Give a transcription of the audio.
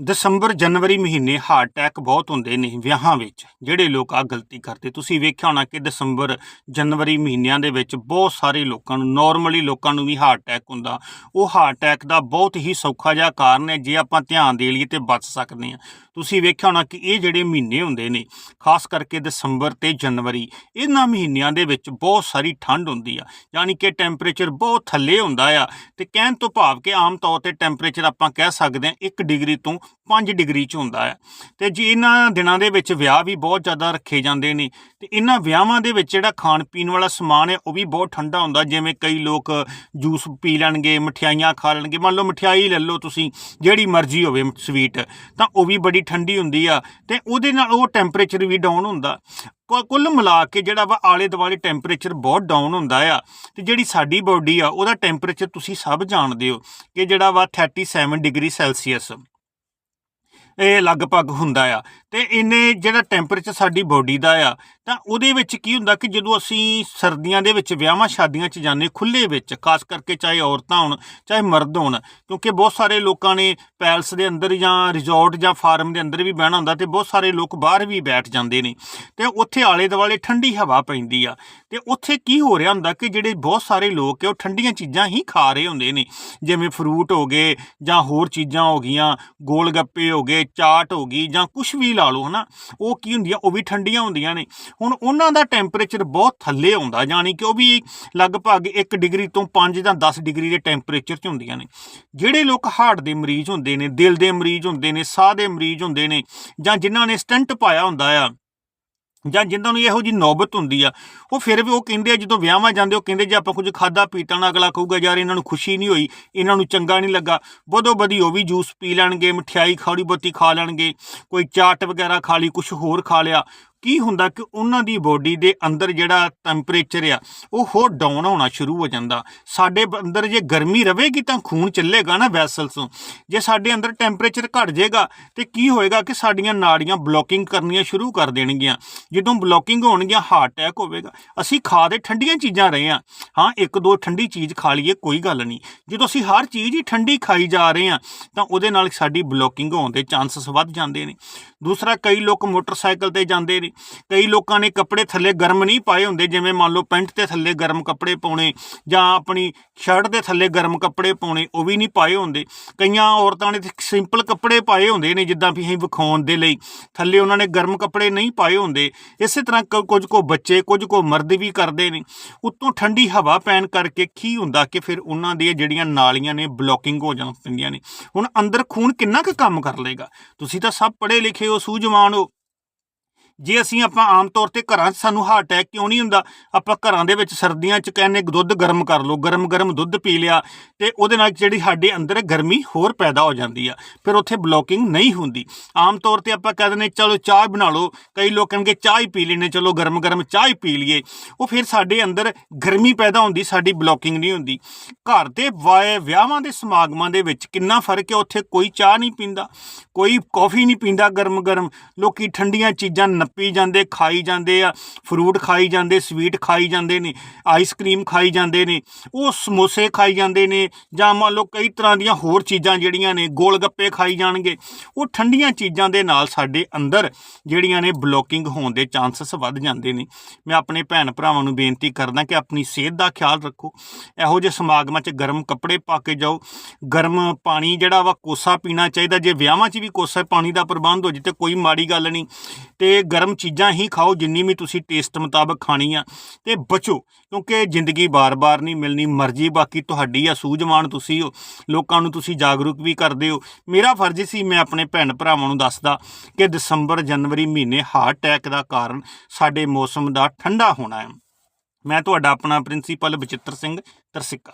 ਦਸੰਬਰ ਜਨਵਰੀ ਮਹੀਨੇ heart attack ਬਹੁਤ ਹੁੰਦੇ ਨੇ ਵਿਆਹਾਂ ਵਿੱਚ, ਜਿਹੜੇ ਲੋਕ ਆ ਗਲਤੀ ਕਰਦੇ। ਤੁਸੀਂ ਵੇਖਿਆ ਹੋਣਾ ਕਿ ਦਸੰਬਰ ਜਨਵਰੀ ਮਹੀਨਿਆਂ ਦੇ ਵਿੱਚ ਬਹੁਤ ਸਾਰੇ ਲੋਕਾਂ ਨੂੰ ਨਾਰਮਲੀ ਲੋਕਾਂ ਨੂੰ ਵੀ ਹਾਰਟ ਅਟੈਕ ਹੁੰਦਾ। ਉਹ ਹਾਰਟ ਅਟੈਕ ਦਾ ਬਹੁਤ ਹੀ ਸੌਖਾ ਜਿਹਾ ਕਾਰਨ ਹੈ, ਜੇ ਆਪਾਂ ਧਿਆਨ ਦੇ ਲਈਏ ਤੇ ਬਚ ਸਕਦੇ ਹਾਂ। ਤੁਸੀਂ ਵੇਖਿਆ ਹੋਣਾ ਕਿ ਇਹ ਜਿਹੜੇ ਮਹੀਨੇ ਹੁੰਦੇ ਨੇ, ਖਾਸ ਕਰਕੇ ਦਸੰਬਰ ਤੇ ਜਨਵਰੀ, ਇਹਨਾਂ ਮਹੀਨਿਆਂ ਦੇ ਵਿੱਚ ਬਹੁਤ ਸਾਰੀ ਠੰਡ ਹੁੰਦੀ ਆ, ਯਾਨੀ ਕਿ ਟੈਂਪਰੇਚਰ ਬਹੁਤ ਥੱਲੇ ਹੁੰਦਾ ਆ ਤੇ ਕਹਿਣ ਤੋਂ ਭਾਵ ਕਿ ਆਮ ਤੌਰ ਤੇ ਟੈਂਪਰੇਚਰ ਆਪਾਂ ਕਹਿ ਸਕਦੇ ਹਾਂ 1 ਡਿਗਰੀ ਤੋਂ 5 ਡਿਗਰੀ ਚ ਹੁੰਦਾ ਹੈ ਤੇ ਜੀ ਇਹਨਾਂ ਦਿਨਾਂ ਦੇ ਵਿੱਚ ਵਿਆਹ ਵੀ ਬਹੁਤ ਜ਼ਿਆਦਾ ਰੱਖੇ ਜਾਂਦੇ ਨੇ, ਤੇ ਇਹਨਾਂ ਵਿਆਹਾਂ ਦੇ ਵਿੱਚ ਜਿਹੜਾ ਖਾਣ ਪੀਣ ਵਾਲਾ ਸਮਾਨ ਹੈ, ਉਹ ਵੀ ਬਹੁਤ ਠੰਡਾ ਹੁੰਦਾ, ਜਿਵੇਂ ਕਈ ਲੋਕ ਜੂਸ ਪੀ ਲੈਣਗੇ, ਮਠਿਆਈਆਂ ਖਾ ਲੈਣਗੇ, ਮੰਨ ਲਓ ਮਠਿਆਈ ਲੈ ਲਓ ਤੁਸੀਂ, ਜਿਹੜੀ ਮਰਜ਼ੀ ਹੋਵੇ ਸਵੀਟ, ਤਾਂ ਉਹ ਵੀ ਬੜੀ ਠੰਡੀ ਹੁੰਦੀ ਆ ਤੇ ਉਹਦੇ ਨਾਲ ਉਹ ਟੈਂਪਰੇਚਰ ਵੀ ਡਾਊਨ ਹੁੰਦਾ। ਕੁੱਲ ਮਿਲਾ ਕੇ ਜਿਹੜਾ ਵਾ ਆਲੇ ਦੁਆਲੇ ਟੈਂਪਰੇਚਰ ਬਹੁਤ ਡਾਊਨ ਹੁੰਦਾ ਆ ਤੇ ਜਿਹੜੀ ਸਾਡੀ ਬਾਡੀ ਆ ਉਹਦਾ ਟੈਂਪਰੇਚਰ ਤੁਸੀਂ ਸਭ ਜਾਣਦੇ ਹੋ ਕਿ ਜਿਹੜਾ ਵਾ 37 ਡਿਗਰੀ ਸੈਲਸੀਅਸ ਇਹ ਲਗਭਗ ਹੁੰਦਾ ਆ। ਤੇ ਇਹਨੇ ਜਿਹੜਾ ਟੈਂਪਰੇਚਰ ਸਾਡੀ ਬਾਡੀ ਦਾ ਆ, ਤਾਂ ਉਹਦੇ ਵਿੱਚ ਕੀ ਹੁੰਦਾ ਕਿ ਜਦੋਂ ਅਸੀਂ ਸਰਦੀਆਂ ਦੇ ਵਿੱਚ ਵਿਆਹਾਂ ਸ਼ਾਦੀਆਂ 'ਚ ਜਾਂਦੇ ਖੁੱਲੇ ਵਿੱਚ, ਖਾਸ ਕਰਕੇ ਚਾਹੇ ਔਰਤਾਂ ਹੋਣ, ਚਾਹੇ ਮਰਦ ਹੋਣ, ਕਿਉਂਕਿ ਬਹੁਤ ਸਾਰੇ ਲੋਕਾਂ ਨੇ ਪੈਲਸ ਦੇ ਅੰਦਰ ਜਾਂ ਰਿਜ਼ੋਰਟ ਜਾਂ ਫਾਰਮ ਦੇ ਅੰਦਰ ਵੀ ਬਹਿਣਾ ਹੁੰਦਾ ਤੇ ਬਹੁਤ ਸਾਰੇ ਲੋਕ ਬਾਹਰ ਵੀ ਬੈਠ ਜਾਂਦੇ ਨੇ। ਤੇ ਉੱਥੇ ਆਲੇ ਦੁਆਲੇ ਠੰਡੀ ਹਵਾ ਪੈਂਦੀ ਆ। ਤੇ ਉੱਥੇ ਕੀ ਹੋ ਰਿਹਾ ਹੁੰਦਾ ਕਿ ਜਿਹੜੇ ਬਹੁਤ ਸਾਰੇ ਲੋਕ ਹੈ ਉਹ ਠੰਡੀਆਂ ਚੀਜ਼ਾਂ ਹੀ ਖਾ ਰਹੇ ਹੁੰਦੇ ਨੇ। ਜਿਵੇਂ ਫਰੂਟ ਹੋ ਗਏ ਜਾਂ ਹੋਰ ਚੀਜ਼ਾਂ ਹੋ ਗਈਆਂ ਗੋਲ ਗੱਪੇ ਹੋ ਗਏ, ਚਾਟ ਹੋ ਗਈ ਜਾਂ ਕੁਝ ਵੀ ਲਾ ਲਓ, ਹਨਾ? ਉਹ ਕੀ ਹੁੰਦੀਆਂ ਉਹ ਵੀ ਠੰਡੀਆਂ ਹੁੰਦੀਆਂ ਨੇ। ਹੁਣ ਉਹਨਾਂ ਦਾ ਟੈਂਪਰੇਚਰ ਬਹੁਤ ਥੱਲੇ ਆਉਂਦਾ, ਯਾਨੀ ਕਿ ਉਹ ਵੀ ਲਗਭਗ 1 ਡਿਗਰੀ ਤੋਂ 5 ਜਾਂ 10 ਡਿਗਰੀ ਦੇ ਟੈਂਪਰੇਚਰ 'ਚ ਹੁੰਦੀਆਂ ਨੇ। ਜਿਹੜੇ ਲੋਕ ਹਾਰਟ ਦੇ ਮਰੀਜ਼ ਹੁੰਦੇ ਨੇ, ਦਿਲ ਦੇ ਮਰੀਜ਼ ਹੁੰਦੇ ਨੇ, ਸਾਹ ਦੇ ਮਰੀਜ਼ ਹੁੰਦੇ ਨੇ ਜਾਂ ਜਿਨ੍ਹਾਂ ਨੇ ਸਟੰਟ ਪਾਇਆ ਹੁੰਦਾ ਆ ਜਾਂ ਜਿਨ੍ਹਾਂ ਨੂੰ ਇਹੋ ਜੀ ਨੌਬਤ ਹੁੰਦੀ ਆ, ਉਹ ਫਿਰ ਵੀ ਉਹ ਕਹਿੰਦੇ ਆ ਜਦੋਂ ਵਿਆਹਾਂ ਜਾਂਦੇ ਉਹ ਕਹਿੰਦੇ ਜੇ ਆਪਾਂ ਕੁਝ ਖਾਦਾ ਪੀਤਾ ਨਾ ਅਗਲਾ ਕਹੂਗਾ ਯਾਰ ਇਹਨਾਂ ਨੂੰ ਖੁਸ਼ੀ ਨਹੀਂ ਹੋਈ, ਇਹਨਾਂ ਨੂੰ ਚੰਗਾ ਨਹੀਂ ਲੱਗਾ। ਬਦੋ ਬਦੀ ਉਹ ਵੀ ਜੂਸ ਪੀ ਲੈਣਗੇ, ਮਠਿਆਈ, ਖਾੜੀ ਬੱਤੀ ਖਾ ਲੈਣਗੇ, ਕੋਈ ਚਾਟ ਵਗੈਰਾ ਖਾ ਲਈ ਕੁਝ ਹੋਰ ਖਾ ਲਿਆ। ਕੀ ਹੁੰਦਾ ਕਿ ਉਹਨਾਂ ਦੀ ਬੋਡੀ ਦੇ ਅੰਦਰ ਜਿਹੜਾ ਟੈਂਪਰੇਚਰ ਆ, ਉਹ ਹੋਰ ਡਾਊਨ ਹੋਣਾ ਸ਼ੁਰੂ ਹੋ ਜਾਂਦਾ। ਸਾਡੇ ਅੰਦਰ ਜੇ ਗਰਮੀ ਰਹੇਗੀ ਤਾਂ ਖੂਨ ਚੱਲੇਗਾ ਨਾ ਵੈਸਲਸ ਤੋਂ। ਜੇ ਸਾਡੇ ਅੰਦਰ ਟੈਂਪਰੇਚਰ ਘਟ ਜਾਏਗਾ, ਤੇ ਕੀ ਹੋਏਗਾ ਕਿ ਸਾਡੀਆਂ ਨਾੜੀਆਂ ਬਲੋਕਿੰਗ ਕਰਨੀਆਂ ਸ਼ੁਰੂ ਕਰ ਦੇਣਗੀਆਂ। ਜਦੋਂ ਬਲੋਕਿੰਗ ਹੋਣਗੀਆਂ ਹਾਰਟ ਅਟੈਕ ਹੋਵੇਗਾ। ਅਸੀਂ ਖਾ ਦੇ ਠੰਡੀਆਂ ਚੀਜ਼ਾਂ ਰਹੇ ਹਾਂ। ਹਾਂ, ਇੱਕ ਦੋ ਠੰਡੀ ਚੀਜ਼ ਖਾ ਲਈਏ, ਕੋਈ ਗੱਲ ਨਹੀਂ। ਜਦੋਂ ਅਸੀਂ ਹਰ ਚੀਜ਼ ਹੀ ਠੰਡੀ ਖਾਈ ਜਾ ਰਹੇ ਹਾਂ, ਤਾਂ ਉਹਦੇ ਨਾਲ ਸਾਡੀ ਬਲੋਕਿੰਗ ਹੋਣ ਦੇ ਚਾਂਸਸ ਵੱਧ ਜਾਂਦੇ ਨੇ। ਦੂਸਰਾ, ਕਈ ਲੋਕ ਮੋਟਰਸਾਈਕਲ ਤੇ ਜਾਂਦੇ ਨੇ। ਕਈ ਲੋਕਾਂ ਨੇ ਕੱਪੜੇ ਥੱਲੇ ਗਰਮ ਨਹੀਂ ਪਾਏ ਹੁੰਦੇ, ਜਿਵੇਂ ਮੰਨ ਲਓ ਪੈਂਟ ਤੇ ਥੱਲੇ ਗਰਮ ਕੱਪੜੇ ਪਾਉਣੇ ਜਾਂ ਆਪਣੀ ਸ਼ਰਟ ਦੇ ਥੱਲੇ ਗਰਮ ਕੱਪੜੇ ਪਾਉਣੇ, ਉਹ ਵੀ ਨਹੀਂ ਪਾਏ ਹੁੰਦੇ। ਕਈਆਂ ਔਰਤਾਂ ਨੇ ਸਿੰਪਲ ਕੱਪੜੇ ਪਾਏ ਹੁੰਦੇ ਨੇ, ਜਿੱਦਾਂ ਵੀ ਅਸੀਂ ਵਿਖਾਉਣ ਦੇ ਲਈ। ਥੱਲੇ ਉਹਨਾਂ ਨੇ ਗਰਮ ਕੱਪੜੇ ਨਹੀਂ ਪਾਏ ਹੁੰਦੇ। ਇਸੇ ਤਰ੍ਹਾਂ ਕ- ਕੁਝ ਕੋ ਬੱਚੇ, ਕੁਝ ਕੋ ਮਰਦ ਵੀ ਕਰਦੇ ਨੇ। ਉੱਤੋਂ ਠੰਡੀ ਹਵਾ ਪੈਣ ਕਰਕੇ ਕੀ ਹੁੰਦਾ ਕਿ ਫਿਰ ਉਹਨਾਂ ਦੀਆਂ ਜਿਹੜੀਆਂ ਨਾਲੀਆਂ ਨੇ, ਬਲੋਕਿੰਗ ਹੋ ਜਾਂ ਪੈਂਦੀਆਂ ਨੇ। ਹੁਣ ਅੰਦਰ ਖੂਨ ਕਿੰਨਾ ਕੁ ਕੰਮ ਕਰ ਲੇਗਾ ਤੁਸੀਂ ਤਾਂ ਸਭ ਪੜ੍ਹੇ ਲਿਖੇ ਹੋ, ਸੂਝਵਾਨ ਹੋ। ਜੇ ਅਸੀਂ ਆਪਾਂ ਆਮ ਤੌਰ ਤੇ ਘਰਾਂ 'ਚ ਸਾਨੂੰ ਹਾਰਟ ਅਟੈਕ ਕਿਉਂ ਨਹੀਂ ਹੁੰਦਾ, ਆਪਾਂ ਘਰਾਂ ਦੇ ਵਿੱਚ ਸਰਦੀਆਂ 'ਚ ਕਹਿੰਦੇ ਦੁੱਧ ਗਰਮ ਕਰ ਲਓ ਗਰਮ ਗਰਮ ਦੁੱਧ ਪੀ ਲਿਆ, ਤੇ ਉਹਦੇ ਨਾਲ ਜਿਹੜੀ ਸਾਡੇ ਅੰਦਰ ਗਰਮੀ ਹੋਰ ਪੈਦਾ ਹੋ ਜਾਂਦੀ ਆ, ਫਿਰ ਉੱਥੇ ਬਲੋਕਿੰਗ ਨਹੀਂ ਹੁੰਦੀ। ਆਮ ਤੌਰ ਤੇ ਆਪਾਂ ਕਹਿ ਦਿੰਦੇ, ਚਲੋ ਚਾਹ ਬਣਾ ਲਓ, ਕਈ ਲੋਕ ਕਹਿਣਗੇ ਚਾਹ ਹੀ ਪੀ ਲੈਣੇ ਚਲੋ ਗਰਮ ਗਰਮ ਚਾਹ ਹੀ ਪੀ ਲਈਏ। ਉਹ ਫਿਰ ਸਾਡੇ ਅੰਦਰ ਗਰਮੀ ਪੈਦਾ ਹੁੰਦੀ, ਸਾਡੀ ਬਲੋਕਿੰਗ ਨਹੀਂ ਹੁੰਦੀ। ਘਰ ਦੇ ਵਾਏ ਵਿਆਹਾਂ ਦੇ ਸਮਾਗਮਾਂ ਦੇ ਵਿੱਚ ਕਿੰਨਾ ਫ਼ਰਕ ਹੈ ਉੱਥੇ ਕੋਈ ਚਾਹ ਨਹੀਂ ਪੀਂਦਾ, ਕੋਈ ਕੌਫੀ ਨਹੀਂ ਪੀਂਦਾ ਗਰਮ ਗਰਮ ਲੋਕੀ ਠੰਡੀਆਂ ਚੀਜ਼ਾਂ ਨੱਪੀ ਜਾਂਦੇ, ਖਾਈ ਜਾਂਦੇ ਆ, ਫਰੂਟ ਖਾਈ ਜਾਂਦੇ, ਸਵੀਟ ਖਾਈ ਜਾਂਦੇ ਨੇ ਆਈਸ ਕਰੀਮ ਖਾਈ ਜਾਂਦੇ ਨੇ, ਉਹ ਸਮੋਸੇ ਖਾਈ ਜਾਂਦੇ ਨੇ, ਜਾਂ ਮੰਨ ਲਓ ਕਈ ਤਰ੍ਹਾਂ ਦੀਆਂ ਹੋਰ ਚੀਜ਼ਾਂ ਜਿਹੜੀਆਂ ਨੇ ਗੋਲ ਗੱਪੇ ਖਾਈ ਜਾਣਗੇ, ਉਹ ਠੰਡੀਆਂ ਚੀਜ਼ਾਂ ਦੇ ਨਾਲ ਸਾਡੇ ਅੰਦਰ ਜਿਹੜੀਆਂ ਨੇ ਬਲੋਕਿੰਗ ਹੋਣ ਦੇ ਚਾਂਸਸ ਵੱਧ ਜਾਂਦੇ ਨੇ। ਮੈਂ ਆਪਣੇ ਭੈਣ ਭਰਾਵਾਂ ਨੂੰ ਬੇਨਤੀ ਕਰਦਾ ਕਿ ਆਪਣੀ ਸਿਹਤ ਦਾ ਖਿਆਲ ਰੱਖੋ। ਇਹੋ ਜਿਹੇ ਸਮਾਗਮਾਂ 'ਚ ਗਰਮ ਕੱਪੜੇ ਪਾ ਕੇ ਜਾਓ। ਗਰਮ ਪਾਣੀ ਜਿਹੜਾ ਵਾ ਕੋਸਾ ਪੀਣਾ ਚਾਹੀਦਾ, ਜੇ ਵਿਆਹਾਂ 'ਚ ਵੀ ਕੋਸਾ ਪਾਣੀ ਦਾ ਪ੍ਰਬੰਧ ਹੋ ਜੇ ਤੇ ਕੋਈ ਮਾੜੀ ਗੱਲ ਨਹੀਂ। ਤੇ ਗਰਮ ਚੀਜ਼ਾਂ ਹੀ ਖਾਓ ਜਿੰਨੀ ਵੀ ਤੁਸੀਂ ਟੇਸਟ ਮੁਤਾਬਕ ਖਾਣੀ ਆ ਤੇ ਬਚੋ, ਕਿਉਂਕਿ ਜ਼ਿੰਦਗੀ ਬਾਰ-ਬਾਰ ਨਹੀਂ ਮਿਲਣੀ, ਮਰਜ਼ੀ ਬਾਕੀ ਤੁਹਾਡੀ ਆ, ਸੂਝਵਾਨ ਤੁਸੀਂ ਹੋ, ਲੋਕਾਂ ਨੂੰ ਤੁਸੀਂ ਜਾਗਰੂਕ ਵੀ ਕਰਦੇ ਹੋ। ਮੇਰਾ ਫਰਜ਼ ਸੀ, ਮੈਂ ਆਪਣੇ ਭੈਣ ਭਰਾਵਾਂ ਨੂੰ ਦੱਸਦਾ ਕਿ ਦਸੰਬਰ, ਜਨਵਰੀ ਮਹੀਨੇ ਹਾਰਟ ਅਟੈਕ ਦਾ ਕਾਰਨ ਸਾਡੇ ਮੌਸਮ ਦਾ ਠੰਡਾ ਹੋਣਾ ਹੈ। ਮੈਂ ਤੁਹਾਡਾ ਆਪਣਾ ਪ੍ਰਿੰਸੀਪਲ ਬਚਿੱਤਰ ਸਿੰਘ ਤਰਸਿੱਕਾ।